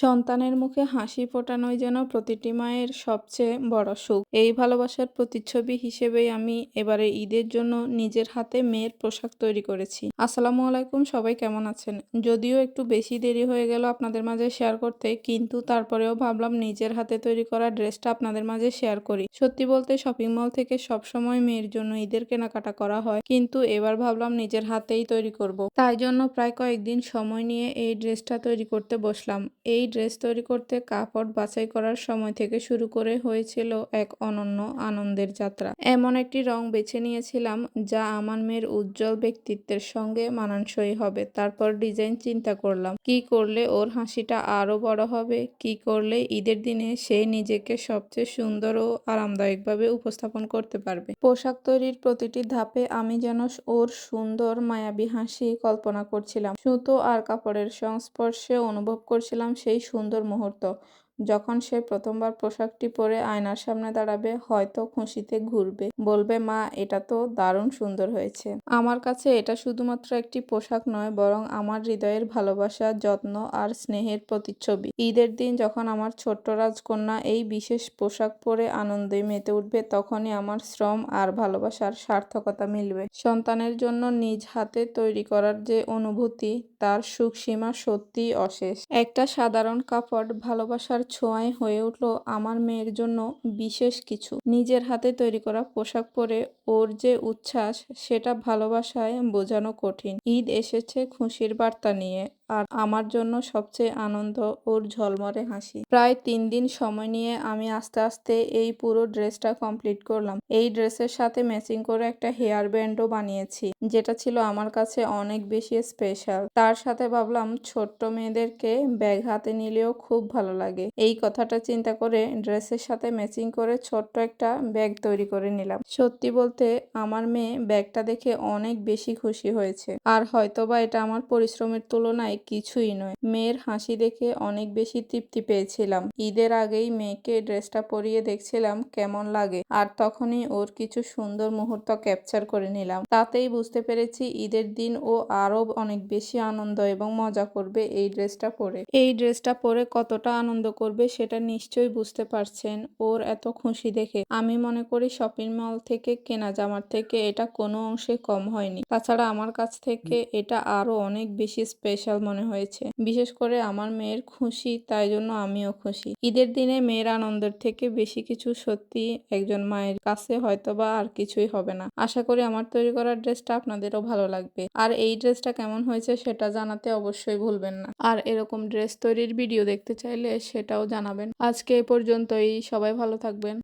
সন্তানের মুখে হাসি ফোটানোই যেন প্রতিটি মায়ের সবচেয়ে বড় সুখ। এই ভালোবাসার প্রতিচ্ছবি হিসেবেই আমি এবারে ঈদের জন্য নিজের হাতে মেয়ের পোশাক তৈরি করেছি। আসসালামু আলাইকুম, সবাই কেমন আছেন? যদিও একটু বেশি দেরি হয়ে গেল আপনাদের মাঝে শেয়ার করতে, কিন্তু তারপরেও ভাবলাম নিজের হাতে তৈরি করা ড্রেসটা আপনাদের মাঝে শেয়ার করি। সত্যি বলতে শপিং মল থেকে সবসময় মেয়ের জন্য ঈদের কেনাকাটা করা হয়, কিন্তু এবার ভাবলাম নিজের হাতেই তৈরি করব। তাই জন্য প্রায় কয়েকদিন সময় নিয়ে এই ড্রেসটা তৈরি করতে বসলাম। এই ড্রেস তৈরি করতে কাপড় বাছাই করার সময় থেকে শুরু করে হয়েছিল এক অনন্য আনন্দের যাত্রা। এমন একটি রং বেছে নিয়েছিলাম যা আমার মেয়ের উজ্জ্বল ব্যক্তিত্বের সঙ্গে মানানসই হবে। তারপর ডিজাইন চিন্তা করলাম, কি করলে ওর হাসিটা আরও বড় হবে, কি করলে ঈদের দিনে সে নিজেকে সবচেয়ে সুন্দর ও আরামদায়কভাবে উপস্থাপন করতে পারবে। পোশাক তৈরির প্রতিটি ধাপে আমি যেন ওর সুন্দর, মায়াবী হাসি কল্পনা করছিলাম। সুতো আর কাপড়ের সংস্পর্শে অনুভব করছিলাম সেই সুন্দর মুহূর্ত। যখন সে প্রথমবার পোশাকটি পরে আয়নার সামনে দাঁড়াবে, হয়তো খুশিতে ঘুরবে। বলবে, মা, এটা তো দারুণ সুন্দর হয়েছে। আমার কাছে এটা শুধুমাত্র একটি পোশাক নয়, বরং আমার হৃদয়ের ভালোবাসা, যত্ন আর স্নেহের প্রতিচ্ছবি। ঈদের দিন যখন আমার ছোট্ট রাজকন্যা এই বিশেষ পোশাক পরে আনন্দে মেতে উঠবে, তখনই আমার শ্রম আর ভালোবাসার সার্থকতা মিলবে। সন্তানের জন্য নিজ হাতে তৈরি করার যে অনুভূতি, তার সুখ সীমা সত্যিই অশেষ। একটা সাধারণ কাপড় ভালোবাসার ছোঁয়ায় হয়ে উঠল আমার মেয়ের জন্য বিশেষ কিছু। নিজের হাতে তৈরি করা পোশাক পরে ওর যে উচ্ছ্বাস, সেটা ভালোবাসায় বোঝানো কঠিন। ঈদ এসেছে খুশির বার্তা নিয়ে। আর আমার জন্য সবচেয়ে আনন্দ ওর ঝলমরে হাসি। প্রায় তিন দিন সময় নিয়ে আমি আস্তে আস্তে এই পুরো ড্রেসটা কমপ্লিট করলাম। এই ড্রেসের সাথে ম্যাচিং করে একটা হেয়ার ব্যান্ডও বানিয়েছি, যেটা ছিল আমার কাছে অনেক বেশি স্পেশাল। তার সাথে ভাবলাম ছোট্ট মেয়েদেরকে ব্যাগ হাতে নিলেও খুব ভালো লাগে। এই কথাটা চিন্তা করে ড্রেসের সাথে ম্যাচিং করে ছোট্ট একটা ব্যাগ তৈরি করে নিলাম। সত্যি বলতে আমার মেয়ে ব্যাগটা দেখে অনেক বেশি খুশি হয়েছে। আর হয়তোবা এটা আমার পরিশ্রমের তুলনায় কিছুই নয়। মেয়ের হাসি দেখে অনেক বেশি তৃপ্তি পেয়েছিলাম। ঈদের আগেই মেয়েকে ড্রেসটা পরিয়ে দেখছিলাম কেমন লাগে, আর তখনই ওর কিছু সুন্দর মুহূর্ত ক্যাপচার করে নিলাম। তাতেই বুঝতে পেরেছি ঈদের দিন ও আরও অনেক বেশি আনন্দ এবং মজা করবে এই ড্রেসটা পরে। এই ড্রেসটা পরে কতটা আনন্দ করবে সেটা নিশ্চয়ই বুঝতে পারছেন ওর এত খুশি দেখে। আমি মনে করি শপিং মল থেকে কেনা জামার থেকে এটা কোনো অংশে কম হয়নি। তাছাড়া আমার কাছ থেকে এটা আরও অনেক বেশি স্পেশাল মনে হয়েছে। বিশেষ করে আমার মেয়ের খুশি, তাই জন্য আমিও খুশি। ঈদের দিনে মেয়ের আনন্দের থেকে বেশি কিছু সত্যি একজন মায়ের কাছে হয়তোবা আর কিছুই হবে না। আশা করি আমার তৈরি করা ড্রেসটা আপনাদেরও ভালো লাগবে। আর এই ড্রেসটা কেমন হয়েছে সেটা জানাতে অবশ্যই ভুলবেন না। আর এরকম ড্রেস তৈরির ভিডিও দেখতে চাইলে সেটাও জানাবেন। আজকে এ পর্যন্তই। সবাই ভালো থাকবেন।